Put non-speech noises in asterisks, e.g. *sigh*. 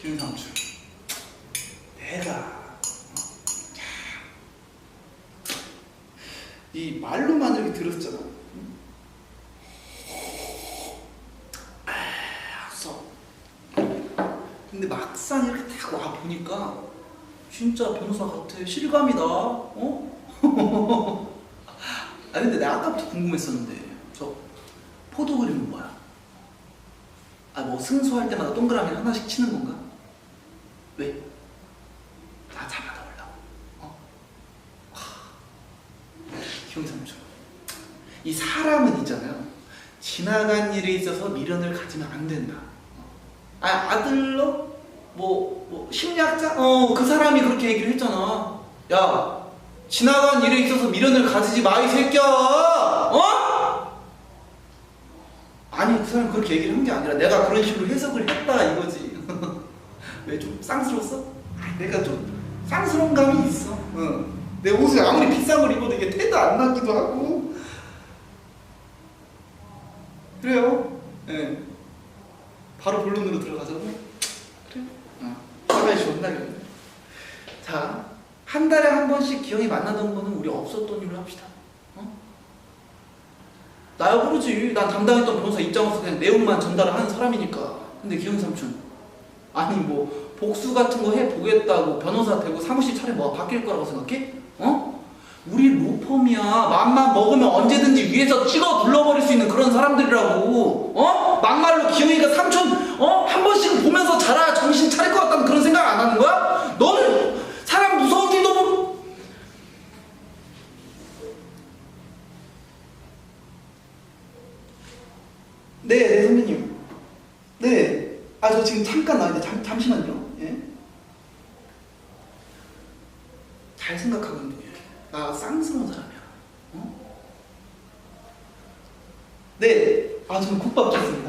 김삼촌 내가 어? 이 말로만 이렇게 들었잖아 아, 써. 근데 막상 이렇게 딱 와 보니까 진짜 변호사 같아 실감이다 어? *laughs* 아 근데 내가 아까부터 궁금했었는데 저 포도 그림은 뭐야? 아 뭐 승소할 때마다 동그라미 하나씩 치는 건가? 왜? 나 잡아넣으려고 어? 형삼촌 이 사람은 있잖아요 지나간 일에 있어서 미련을 가지면 안 된다 어. 아 아들로 뭐, 뭐 심리학자? 어 그 사람이 그렇게 얘기를 했잖아 야 지나간 일에 있어서 미련을 가지지 마 이 새끼야 어? 아니 그 사람 그렇게 얘기를 한 게 아니라 내가 그런 식으로 해석을 했다 이거지 *laughs* 왜 좀 쌍스러웠어? 아, 내가 좀 쌍스러운 감이 있어 응. 내 옷을 아무리 비싼 걸 입어도 이게 태도 안 나기도 하고 그래요 예. 바로 본론으로 들어가자고 그래 어. 사과해 존나 그래 자 한 달에 한 번씩 기영이 만나던 거는 우리 없었던 일로 합시다 어? 나야 모르지 난 담당했던 변호사 입장으로서 그냥 내용만 전달을 하는 사람이니까 근데 기영 삼촌 아니 뭐 복수 같은 거 해보겠다고 변호사 되고 사무실 차례 뭐 바뀔 거라고 생각해? 어? 우리 로펌이야 맘만 먹으면 언제든지 위에서 찍어 눌러버릴 수 있는 그런 사람들이라고 어? 막말로 기영이가 삼촌 어? 한 번씩 보면서 자라야 정신 차릴 것 같다는 그런 생각 안 하는 거야? 너는 사람 무서운 줄도 모르 네, 네 선배님 네. 아, 저 지금 잠깐 나왔는데 잠, 잠시만요. 예? 잘 생각하고 있는데 나 쌍스러운 사람이야. 어? 네. 아, 저는 국밥 좋습니다.